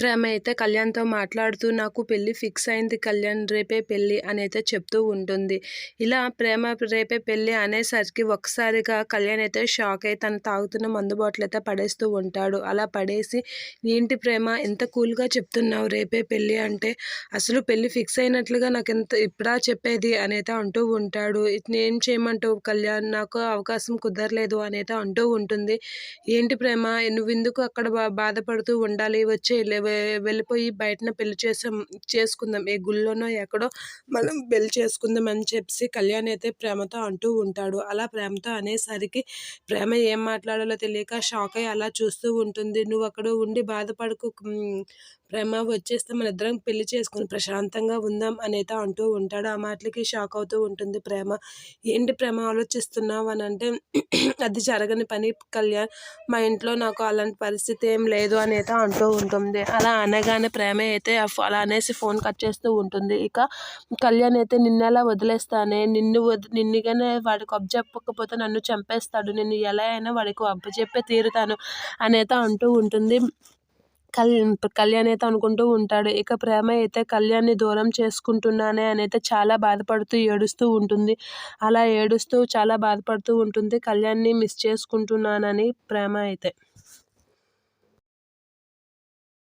ప్రేమ అయితే కళ్యాణ్తో మాట్లాడుతూ నాకు పెళ్ళి ఫిక్స్ అయింది కళ్యాణ్ రేపే పెళ్ళి అని అయితే చెప్తూ ఉంటుంది. ఇలా ప్రేమ రేపే పెళ్ళి అనేసరికి ఒకసారిగా కళ్యాణ్ అయితే షాక్ అయి తను తాగుతున్న మందు బాటిల్ అయితే పడేస్తూ ఉంటాడు. అలా పడేసి ఏంటి ప్రేమ ఎంత కూల్గా చెప్తున్నావు రేపే పెళ్ళి అంటే? అసలు పెళ్ళి ఫిక్స్ అయినట్లుగా నాకు ఎంత ఇప్పుడా చెప్పేది? అనేది అంటూ ఉంటాడు. నేను చేయమంటావు కళ్యాణ్? నాకు అవకాశం కుదరలేదు అనేది అంటూ ఉంటుంది. ఏంటి ప్రేమ? నువ్వు ఎందుకు అక్కడ బా బాధపడుతూ ఉండాలి? వచ్చే వెళ్ళిపోయి బయటన పెళ్ళి చేసాం చేసుకుందాం. ఏ గుళ్ళోనో ఎక్కడో మనం పెళ్ళి చేసుకుందాం అని చెప్పి కళ్యాణ్ అయితే ప్రేమతో అంటూ ఉంటాడు. అలా ప్రేమతో అనేసరికి ప్రేమ ఏం మాట్లాడాలో తెలియక షాక్ అయ్యి అలా చూస్తూ ఉంటుంది. నువ్వు అక్కడ ఉండి బాధపడకు ఉమ్, ప్రేమ వచ్చేస్తే మన ఇద్దరం పెళ్ళి చేసుకుని ప్రశాంతంగా ఉందాం అనేత అంటూ ఉంటాడు. ఆ మాటలకి షాక్ అవుతూ ఉంటుంది ప్రేమ. ఏంటి ప్రేమ ఆలోచిస్తున్నావు అని అంటే అది జరగని పని కళ్యాణ్. మా ఇంట్లో నాకు అలాంటి పరిస్థితి ఏం లేదు అనేత అంటూ ఉంటుంది. అలా అనగానే ప్రేమ అయితే అలా అనేసి ఫోన్ కట్ చేస్తూ ఉంటుంది. ఇక కళ్యాణ్ అయితే నిన్నెలా వదిలేస్తానే? నిన్ను వద్ నిన్నుగానే వాడికి అప్పచెప్పకపోతే నన్ను చంపేస్తాడు. నేను ఎలా అయినా వాడికి అప్పచెప్పే తీరుతాను అనేత అంటూ ఉంటుంది. కల్ కళ్యాణ్ అయితే అనుకుంటూ ఉంటాడు. ఇక ప్రేమ అయితే కళ్యాణ్ని దూరం చేసుకుంటున్నానే అని అయితే చాలా బాధపడుతూ ఏడుస్తూ ఉంటుంది. అలా ఏడుస్తూ చాలా బాధపడుతూ ఉంటుంది. కళ్యాణ్ని మిస్ చేసుకుంటున్నానని ప్రేమ అయితే.